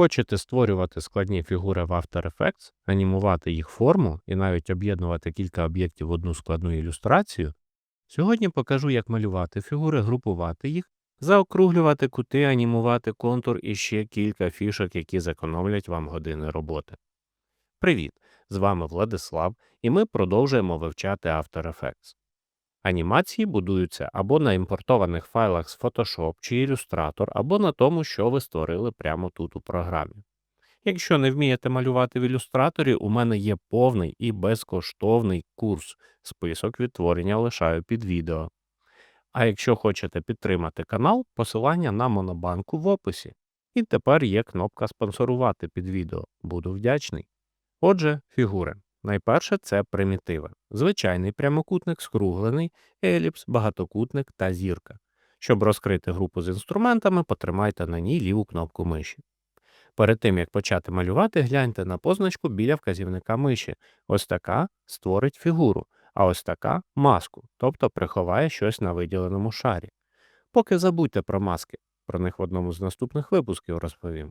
Хочете створювати складні фігури в After Effects, анімувати їх форму і навіть об'єднувати кілька об'єктів в одну складну ілюстрацію? Сьогодні покажу, як малювати фігури, групувати їх, заокруглювати кути, анімувати контур і ще кілька фішок, які зекономлять вам години роботи. Привіт! З вами Владислав, і ми продовжуємо вивчати After Effects. Анімації будуються або на імпортованих файлах з Photoshop чи Illustrator, або на тому, що ви створили прямо тут у програмі. Якщо не вмієте малювати в ілюстраторі, у мене є повний і безкоштовний курс. Список відтворення лишаю під відео. А якщо хочете підтримати канал, посилання на монобанку в описі. І тепер є кнопка спонсорувати під відео. Буду вдячний. Отже, фігури. Найперше це примітиви. Звичайний прямокутник, скруглений, еліпс, багатокутник та зірка. Щоб розкрити групу з інструментами, потримайте на ній ліву кнопку миші. Перед тим як почати малювати, гляньте на позначку біля вказівника миші. Ось така створить фігуру, а ось така маску, тобто приховає щось на виділеному шарі. Поки забудьте про маски, про них в одному з наступних випусків розповім.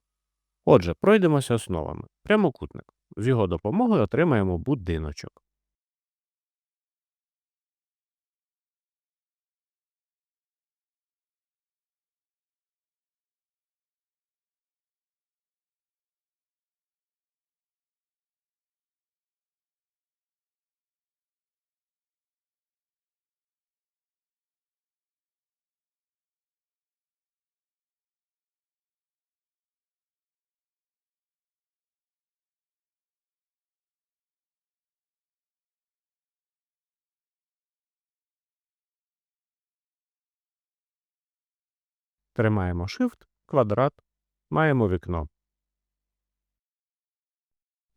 Отже, пройдемося основами. Прямокутник. З його допомогою отримаємо будиночок. Тримаємо Shift, квадрат, маємо вікно.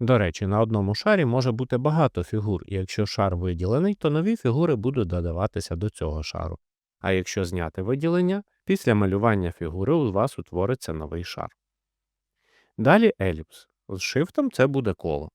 До речі, на одному шарі може бути багато фігур, і якщо шар виділений, то нові фігури будуть додаватися до цього шару. А якщо зняти виділення, після малювання фігури у вас утвориться новий шар. Далі еліпс. З шифтом це буде коло.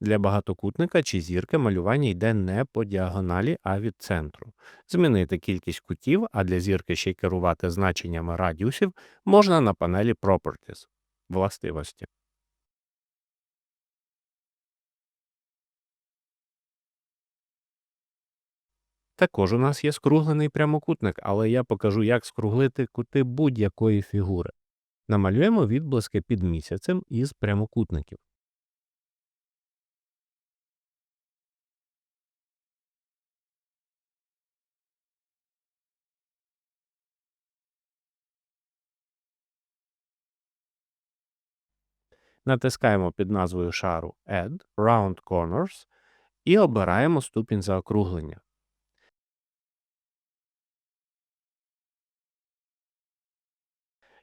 Для багатокутника чи зірки малювання йде не по діагоналі, а від центру. Змінити кількість кутів, а для зірки ще й керувати значеннями радіусів можна на панелі Properties – властивості. Також у нас є скруглений прямокутник, але я покажу, як скруглити кути будь-якої фігури. Намалюємо відблиски під місяцем із прямокутників. Натискаємо під назвою шару Add Round Corners і обираємо ступінь заокруглення.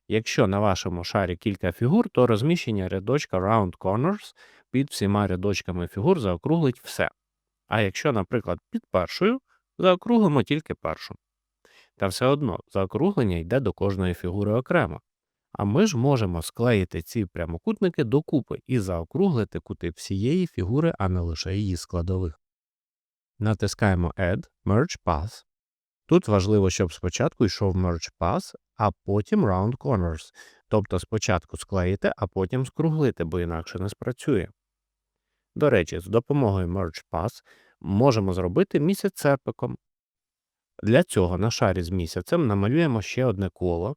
Якщо на вашому шарі кілька фігур, то розміщення рядочка Round Corners під всіма рядочками фігур заокруглить все. А якщо, наприклад, під першою, заокруглимо тільки першу. Та все одно заокруглення йде до кожної фігури окремо. А ми ж можемо склеїти ці прямокутники докупи і заокруглити кути всієї фігури, а не лише її складових. Натискаємо Add Merge Path. Тут важливо, щоб спочатку йшов Merge Path, а потім Round Corners, тобто спочатку склеїти, а потім скруглити, бо інакше не спрацює. До речі, з допомогою Merge Path можемо зробити місяць серпиком. Для цього на шарі з місяцем намалюємо ще одне коло.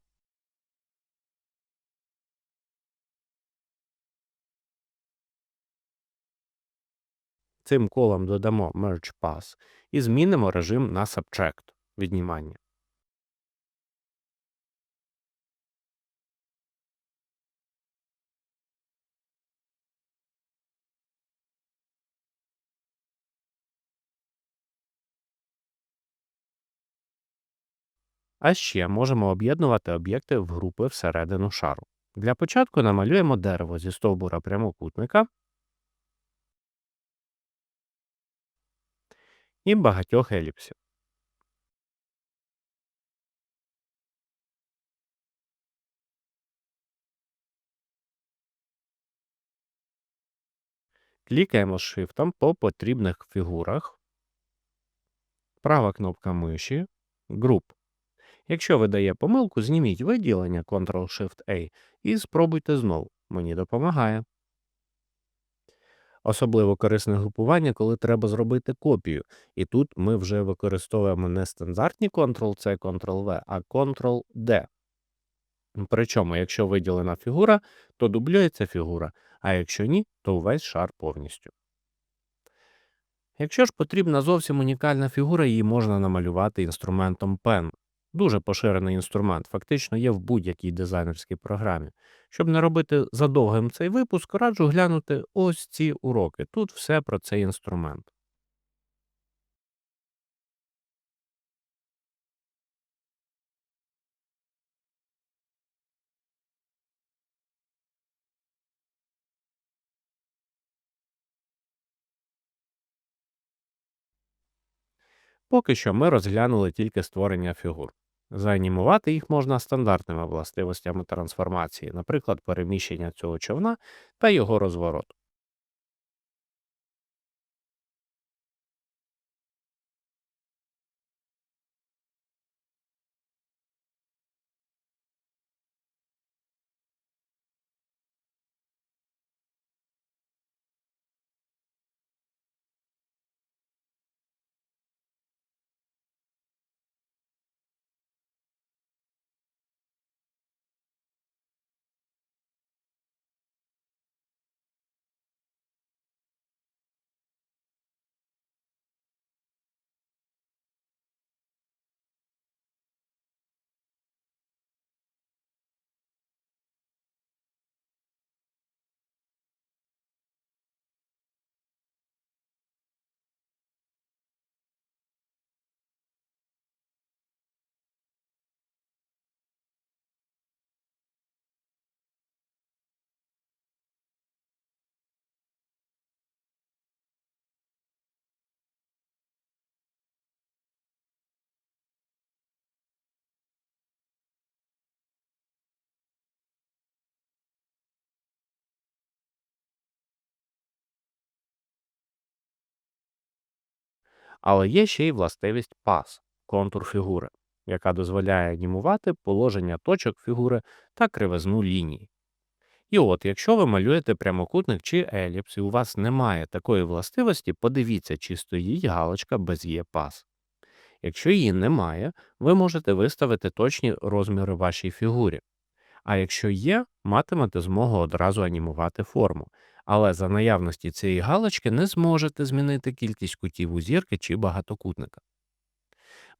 Цим колом додамо Merge Path і змінимо режим на Subtract – віднімання. А ще можемо об'єднувати об'єкти в групи всередину шару. Для початку намалюємо дерево зі стовбура прямокутника і багатьох еліпсів. Клікаємо шифтом по потрібних фігурах, права кнопка миші, Group. Якщо видає помилку, зніміть виділення Ctrl-Shift-A і спробуйте знову. Мені допомагає. Особливо корисне групування, коли треба зробити копію. І тут ми вже використовуємо не стандартні Ctrl-C, Ctrl-V, а Ctrl-D. Причому, якщо виділена фігура, то дублюється фігура, а якщо ні, то увесь шар повністю. Якщо ж потрібна зовсім унікальна фігура, її можна намалювати інструментом Pen. Дуже поширений інструмент, фактично є в будь-якій дизайнерській програмі. Щоб не робити задовгим цей випуск, раджу глянути ось ці уроки. Тут все про цей інструмент. Поки що ми розглянули тільки створення фігур. Заанімувати їх можна стандартними властивостями трансформації, наприклад, переміщення цього човна та його розворот. Але є ще й властивість пас контур фігури, яка дозволяє анімувати положення точок фігури та кривизну ліній. І от, якщо ви малюєте прямокутник чи еліпс, і у вас немає такої властивості, подивіться, чи стоїть галочка без є пас. Якщо її немає, ви можете виставити точні розміри вашій фігурі. А якщо є, матимете змогу одразу анімувати форму. Але за наявності цієї галочки не зможете змінити кількість кутів у зірки чи багатокутника.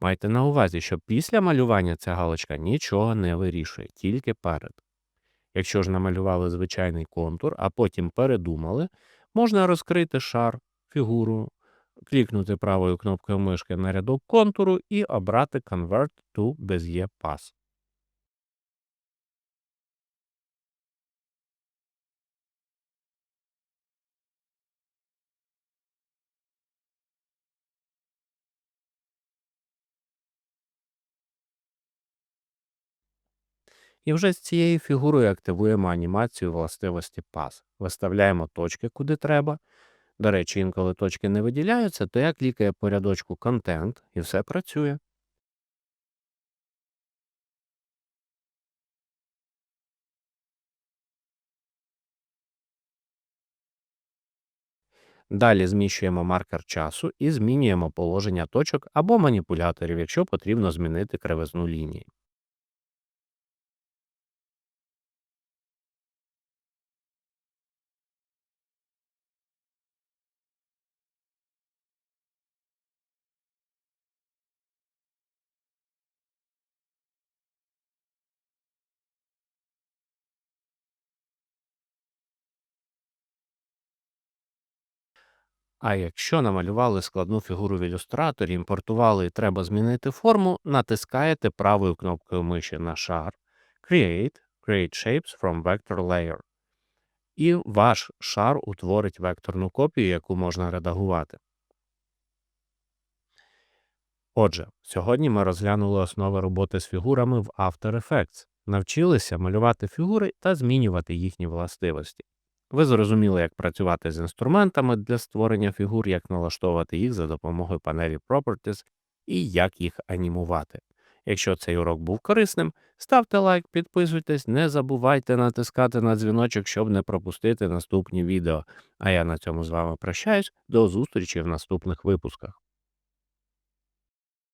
Майте на увазі, що після малювання ця галочка нічого не вирішує, тільки перед. Якщо ж намалювали звичайний контур, а потім передумали, можна розкрити шар, фігуру, клікнути правою кнопкою мишки на рядок контуру і обрати Convert to Bezier Pass. І вже з цією фігурою активуємо анімацію властивості Pass. Виставляємо точки куди треба. До речі, інколи точки не виділяються, то я клікаю по рядочку Content і все працює. Далі зміщуємо маркер часу і змінюємо положення точок або маніпуляторів, якщо потрібно змінити кривизну лінії. А якщо намалювали складну фігуру в ілюстраторі, імпортували і треба змінити форму, натискаєте правою кнопкою миші на шар Create Create Shapes from Vector Layer. І ваш шар утворить векторну копію, яку можна редагувати. Отже, сьогодні ми розглянули основи роботи з фігурами в After Effects, навчилися малювати фігури та змінювати їхні властивості. Ви зрозуміли, як працювати з інструментами для створення фігур, як налаштовувати їх за допомогою панелі Properties і як їх анімувати. Якщо цей урок був корисним, ставте лайк, підписуйтесь, не забувайте натискати на дзвіночок, щоб не пропустити наступні відео. А я на цьому з вами прощаюсь. До зустрічі в наступних випусках.